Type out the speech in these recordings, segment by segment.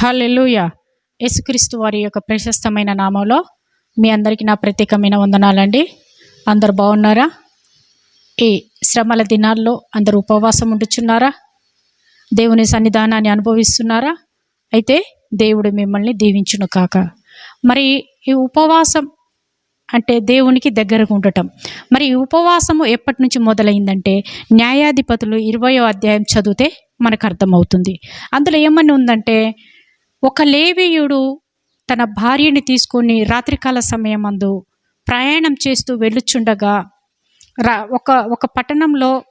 హల్లెలూయా. యేసుక్రీస్తు వారి యొక్క ప్రశస్తమైన నామంలో మీ అందరికీ నా ప్రత్యేకమైన వందనాలండి. అందరు బాగున్నారా? ఈ శ్రమల దినాల్లో అందరూ ఉపవాసం ఉండుచున్నారా? దేవుని సన్నిధానాన్ని అనుభవిస్తున్నారా? అయితే దేవుడు మిమ్మల్ని దీవించును కాక. మరి ఈ ఉపవాసం అంటే దేవునికి దగ్గరకు ఉండటం. మరి ఈ ఉపవాసము ఎప్పటి నుంచి మొదలైందంటే న్యాయాధిపతులు ఇరవయో అధ్యాయం చదివితే మనకు అర్థమవుతుంది. అందులో ఏమని ఉందంటే ఒక లేవీయుడు తన భార్యని తీసుకొని రాత్రికాల సమయమందు ప్రయాణం చేస్తూ వెళ్ళుచుండగా రా ఒక ఒక పట్టణంలో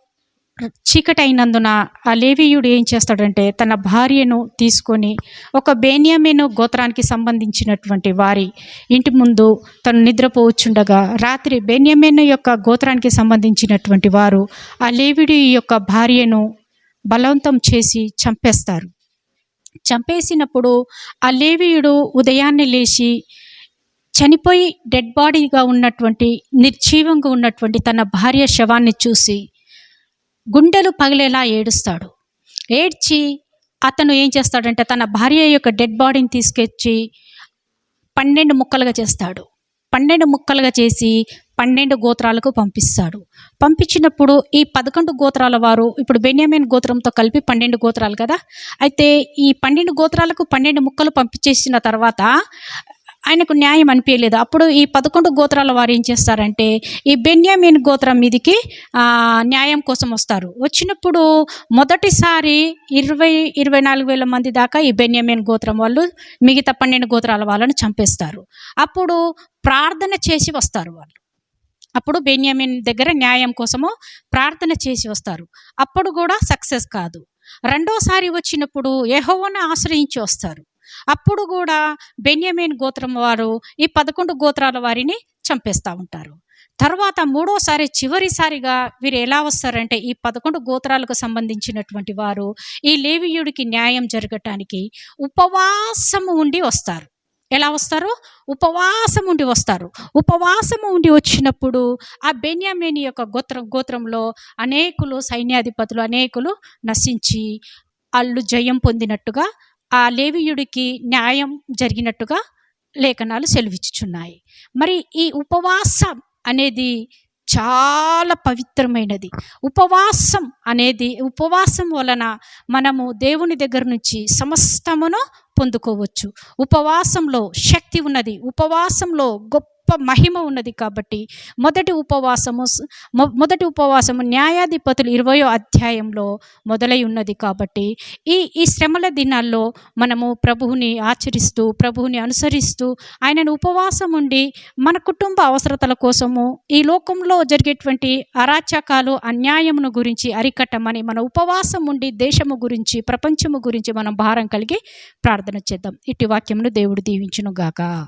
చీకటైనందున ఆ లేవీయుడు ఏం చేస్తాడంటే తన భార్యను తీసుకొని ఒక బేన్యామీను గోత్రానికి సంబంధించినటువంటి వారి ఇంటి ముందు తను నిద్రపోవచ్చుండగా రాత్రి బెన్యమీను యొక్క గోత్రానికి సంబంధించినటువంటి వారు ఆ లేవిడి యొక్క భార్యను బలవంతం చేసి చంపేస్తారు. చంపేసినప్పుడు ఆ లేవీయుడు ఉదయాన్నే లేచి చనిపోయి డెడ్ బాడీగా ఉన్నటువంటి నిర్జీవంగా ఉన్నటువంటి తన భార్య శవాన్ని చూసి గుండెలు పగిలేలా ఏడుస్తాడు. ఏడ్చి అతను ఏం చేస్తాడంటే తన భార్య యొక్క డెడ్ బాడీని తీసుకొచ్చి పన్నెండు ముక్కలుగా చేస్తాడు. పన్నెండు ముక్కలుగా చేసి పన్నెండు గోత్రాలకు పంపిస్తాడు. పంపించినప్పుడు ఈ పదకొండు గోత్రాల వారు ఇప్పుడు బెన్యామిన్ గోత్రంతో కలిపి పన్నెండు గోత్రాలు కదా? అయితే ఈ పన్నెండు గోత్రాలకు పన్నెండు ముక్కలు పంపించేసిన తర్వాత ఆయనకు న్యాయం అనిపించలేదు. అప్పుడు ఈ పదకొండు గోత్రాల వారు ఏం చేస్తారంటే ఈ బెన్యామిన్ గోత్రం మీదికి న్యాయం కోసం వస్తారు. వచ్చినప్పుడు మొదటిసారి ఇరవై ఇరవై నాలుగు వేల మంది దాకా ఈ బెన్యామిన్ గోత్రం వాళ్ళు మిగతా పన్నెండు గోత్రాల వాళ్ళని చంపేస్తారు. అప్పుడు ప్రార్థన చేసి వస్తారు వాళ్ళు. అప్పుడు బెన్యామిన్ దగ్గర న్యాయం కోసము ప్రార్థన చేసి వస్తారు. అప్పుడు కూడా సక్సెస్ కాదు. రెండోసారి వచ్చినప్పుడు యహోవను ఆశ్రయించి వస్తారు. అప్పుడు కూడా బెన్యామిన్ గోత్రం వారు ఈ పదకొండు గోత్రాల వారిని చంపేస్తూ ఉంటారు. తర్వాత మూడోసారి చివరిసారిగా వీరు ఎలా వస్తారంటే ఈ పదకొండు గోత్రాలకు సంబంధించినటువంటి వారు ఈ లేవియుడికి న్యాయం జరగటానికి ఉపవాసము ఉండి వస్తారు. ఎలా వస్తారు? ఉపవాసం ఉండి వస్తారు. ఉపవాసము ఉండి వచ్చినప్పుడు ఆ బెన్యామేని యొక్క గోత్రం గోత్రంలో అనేకులు సైన్యాధిపతులు అనేకులు నశించి వాళ్ళు జయం పొందినట్టుగా ఆ లేవీయుడికి న్యాయం జరిగినట్టుగా లేఖనాలు సెలవిచ్చుచున్నాయి. మరి ఈ ఉపవాసం అనేది చాలా పవిత్రమైనది. ఉపవాసం అనేది ఉపవాసం వలన మనము దేవుని దగ్గర నుంచి సమస్తమును పొందుకోవచ్చు. ఉపవాసంలో శక్తి ఉన్నది. ఉపవాసంలో గొప్ప మహిమ ఉన్నది కాబట్టి మొదటి ఉపవాసము మొదటి ఉపవాసము న్యాయాధిపతులు ఇరవయో అధ్యాయంలో మొదలై ఉన్నది కాబట్టి ఈ ఈ శ్రమల దినాల్లో మనము ప్రభువుని ఆచరిస్తూ ప్రభువుని అనుసరిస్తూ ఆయనను ఉపవాసం ఉండి మన కుటుంబ అవసరతల కోసము ఈ లోకంలో జరిగేటువంటి అరాచకాలు అన్యాయమును గురించి అరికట్టమని మన ఉపవాసం ఉండి దేశము గురించి ప్రపంచము గురించి మనం భారం కలిగి ప్రార్థన చేద్దాం. ఇటు వాక్యమును దేవుడు దీవించును గాక